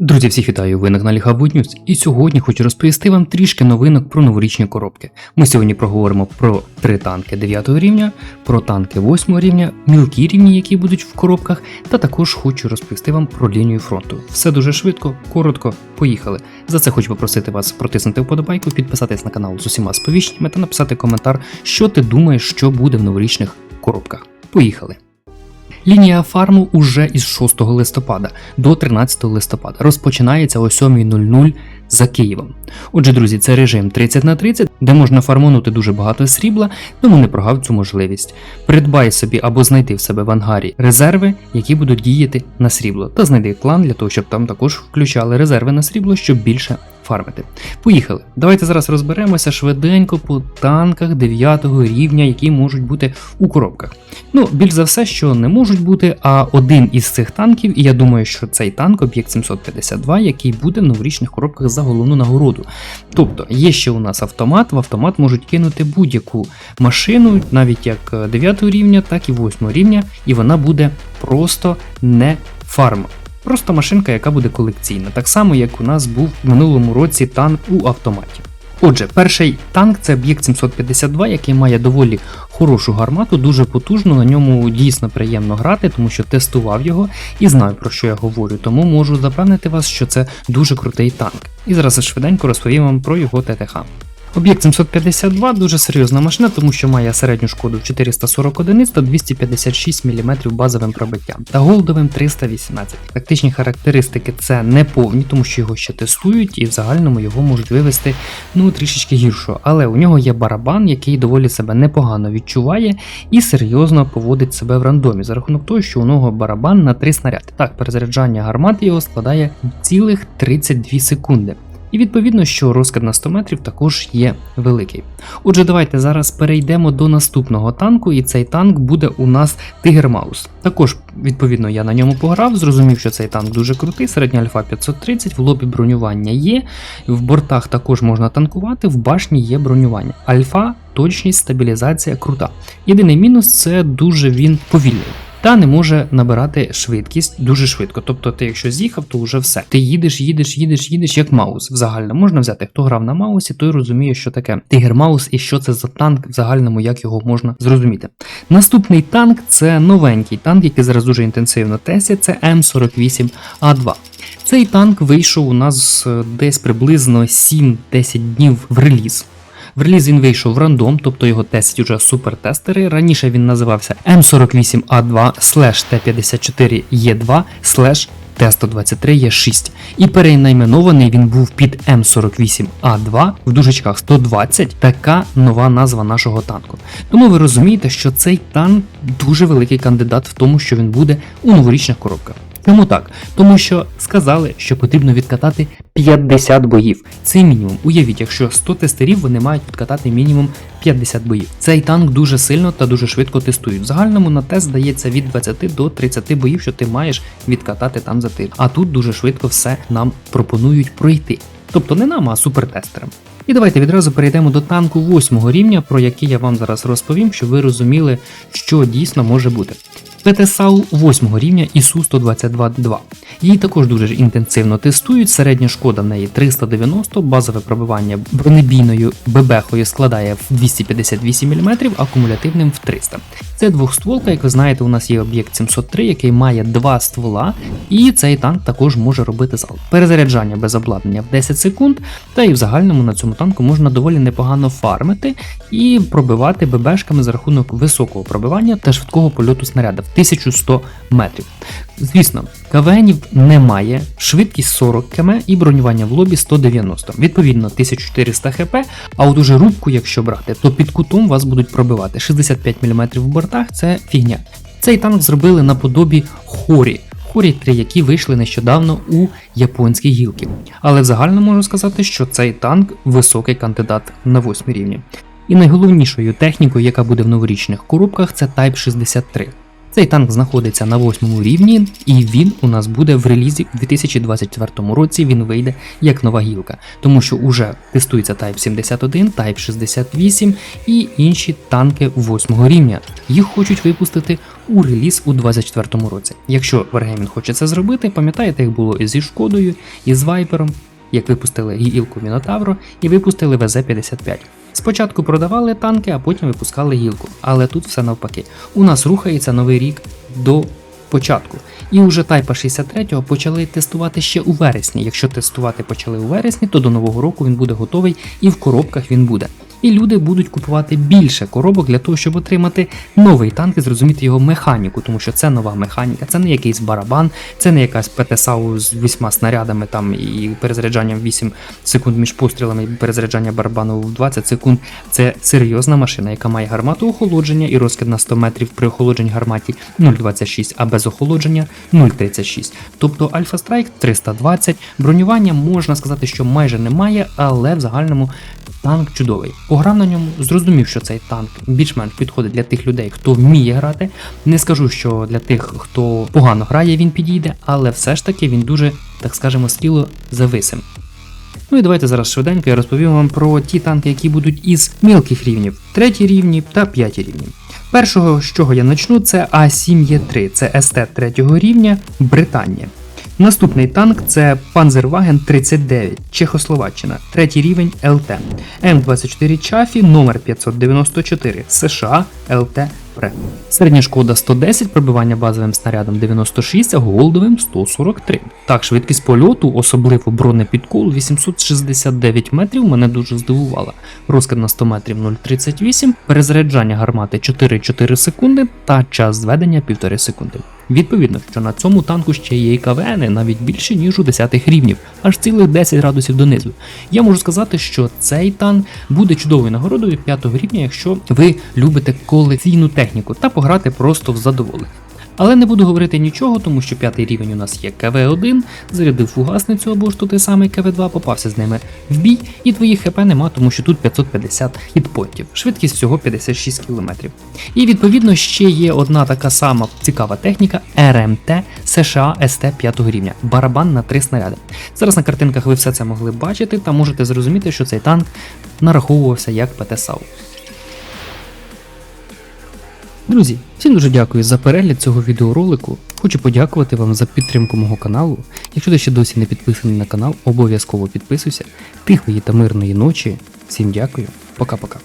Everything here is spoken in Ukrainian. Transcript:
Друзі, всіх вітаю! Ви на каналі Hubwood News і сьогодні хочу розповісти вам трішки новинок про новорічні коробки. Ми сьогодні проговоримо про три танки 9 рівня, про танки 8 рівня, мілкі рівні, які будуть в коробках, та також хочу розповісти вам про лінію фронту. Все дуже швидко, коротко, поїхали. За це хочу попросити вас протиснути вподобайку, підписатись на канал з усіма сповіщеннями та написати коментар, що ти думаєш, що буде в новорічних коробках. Поїхали! Лінія фарму уже із 6 листопада до 13 листопада розпочинається о 7.00 за Києвом. Отже, друзі, це режим 30 на 30, де можна фармонути дуже багато срібла, тому не прогав цю можливість. Придбай собі або знайди в себе в ангарі резерви, які будуть діяти на срібло, та знайди клан для того, щоб там також включали резерви на срібло, щоб більше фармити. Поїхали. Давайте зараз розберемося швиденько по танках 9 рівня, які можуть бути у коробках. Ну, більш за все, що не можуть бути, а один із цих танків, і я думаю, що цей танк, об'єкт 752, який буде в новорічних коробках за головну нагороду. Тобто, є ще у нас автомат, в автомат можуть кинути будь-яку машину, навіть як 9 рівня, так і 8 рівня, і вона буде просто не фарма. Просто машинка, яка буде колекційна, так само як у нас був в минулому році танк у автоматі. Отже, перший танк це об'єкт 752, який має доволі хорошу гармату, дуже потужну. На ньому дійсно приємно грати, тому що тестував його і знаю про що я говорю. Тому можу запевнити вас, що це дуже крутий танк. І зараз швиденько розповім вам про його ТТХ. Об'єкт 752 дуже серйозна машина, тому що має середню шкоду в 440 одиниць та 256 мм базовим пробиттям та голдовим 318. Тактичні характеристики це не повні, тому що його ще тестують і в загальному його можуть вивести ну трішечки гіршого. Але у нього є барабан, який доволі себе непогано відчуває і серйозно поводить себе в рандомі за рахунок того, що у нього барабан на 3 снаряди. Так, перезаряджання гармати його складає цілих 32 секунди. І відповідно, що розкид на 100 метрів також є великий. Отже, давайте зараз перейдемо до наступного танку, і цей танк буде у нас Тигр Маус. Також, відповідно, я на ньому пограв, зрозумів, що цей танк дуже крутий, середня альфа 530, в лобі бронювання є, в бортах також можна танкувати, в башні є бронювання. Альфа, точність, стабілізація крута. Єдиний мінус це дуже він повільний та не може набирати швидкість дуже швидко. Тобто, ти, якщо з'їхав, то вже все. Ти їдеш, їдеш, їдеш, їдеш, як маус. В можна взяти, хто грав на маусі, той розуміє, що таке тигр маус і що це за танк в загальному, як його можна зрозуміти. Наступний танк це новенький танк, який зараз дуже інтенсивно тестять, це М48А2. Цей танк вийшов у нас е, десь приблизно 7-10 днів в реліз. В реліз він вийшов в рандом, тобто його тестять уже супертестери. Раніше він називався M48A2 T54E2 T123E6 і перейменований він був під М48А2 в дужечках 120, така нова назва нашого танку. Тому ви розумієте, що цей танк дуже великий кандидат в тому, що він буде у новорічних коробках. Чому так? Тому що сказали, що потрібно відкатати 50 боїв. Це мінімум. Уявіть, якщо 100 тестерів вони мають відкатати мінімум 50 боїв. Цей танк дуже сильно та дуже швидко тестують. В загальному на тест дається від 20 до 30 боїв, що ти маєш відкатати там за тиждень. А тут дуже швидко все нам пропонують пройти. Тобто не нам, а супертестерам. І давайте відразу перейдемо до танку 8 рівня, про який я вам зараз розповім, щоб ви розуміли, що дійсно може бути. ПТСАУ 8 рівня ісу 122 2 Її також дуже інтенсивно тестують. Середня шкода в неї 390, базове пробивання бронебійною бебехою складає в 258 мм, акумулятивним в 300. Це двохстволка, як ви знаєте, у нас є об'єкт 703, який має два ствола, і цей танк також може робити залп. Перезаряджання без обладнання в 10 секунд, та і в загальному на цьому танку можна доволі непогано фармити і пробивати ББшками за рахунок високого пробивання та швидкого польоту снаряда в 1100 метрів. Звісно, КВНів немає, швидкість 40 км і бронювання в лобі 190, відповідно 1400 хп, а от уже рубку, якщо брати, то під кутом вас будуть пробивати 65 мм в бортах це фігня. Цей танк зробили наподобі хорі. Хорі 3, які вийшли нещодавно у японській гілки. Але в загальному можу сказати, що цей танк високий кандидат на 8 рівні. І найголовнішою технікою, яка буде в новорічних коробках, це Type 63. Цей танк знаходиться на восьмому рівні, і він у нас буде в релізі у 2024 році. Він вийде як нова гілка, тому що уже тестується Type 71, Type 68 і інші танки восьмого рівня. Їх хочуть випустити у реліз у 2024 році. Якщо Wargaming хоче це зробити, пам'ятаєте, як було і зі шкодою, і з Вайпером, як випустили гілку Мінотавро і випустили ВЗ-55. Спочатку продавали танки, а потім випускали гілку. Але тут все навпаки. У нас рухається новий рік до початку. І уже Тайпа 63 почали тестувати ще у вересні. Якщо тестувати почали у вересні, то до нового року він буде готовий і в коробках він буде. І люди будуть купувати більше коробок для того, щоб отримати новий танк і зрозуміти його механіку, тому що це нова механіка, це не якийсь барабан, це не якась ПТСАУ з вісьма снарядами там і перезаряджанням 8 секунд між пострілами, і перезаряджання барабану в 20 секунд. Це серйозна машина, яка має гармату охолодження і розкид на 100 метрів при охолодженні гарматі 0,26, а без охолодження 0,36. Тобто Альфа Страйк 320, бронювання можна сказати, що майже немає, але в загальному танк чудовий. Пограв на ньому, зрозумів, що цей танк більш-менш підходить для тих людей, хто вміє грати. Не скажу, що для тих, хто погано грає, він підійде, але все ж таки він дуже, так скажемо, скіло зависим. Ну і давайте зараз швиденько я розповім вам про ті танки, які будуть із мілких рівнів, треті рівні та п'яті рівні. Першого, з чого я почну, це А7Е3, це СТ третього рівня Британія. Наступний танк це Panzerwagen 39, Чехословаччина, третій рівень ЛТ. М24 Чафі номер 594 США ЛТ. Середня шкода 110, пробивання базовим снарядом 96, а голдовим 143. Так, швидкість польоту, особливо бронепідкол 869 метрів, мене дуже здивувала. Розкид на 100 метрів 0,38, перезаряджання гармати 4,4 секунди та час зведення 1,5 секунди. Відповідно, що на цьому танку ще є і КВН навіть більше, ніж у 10 рівнів, аж цілих 10 градусів донизу. Я можу сказати, що цей танк буде чудовою нагородою 5 рівня, якщо ви любите колекційну техніку та пограти просто в задоволення. Але не буду говорити нічого, тому що п'ятий рівень у нас є КВ-1, зарядив фугасницю або ж то той самий КВ-2, попався з ними в бій, і твоїх ХП нема, тому що тут 550 хітпоінтів, швидкість всього 56 км. І відповідно ще є одна така сама цікава техніка РМТ США СТ 5 рівня, барабан на 3 снаряди. Зараз на картинках ви все це могли бачити та можете зрозуміти, що цей танк нараховувався як ПТСАУ. Друзі, всім дуже дякую за перегляд цього відеоролику. Хочу подякувати вам за підтримку мого каналу. Якщо ти ще досі не підписаний на канал, обов'язково підписуйся. Тихої та мирної ночі. Всім дякую. Пока-пока.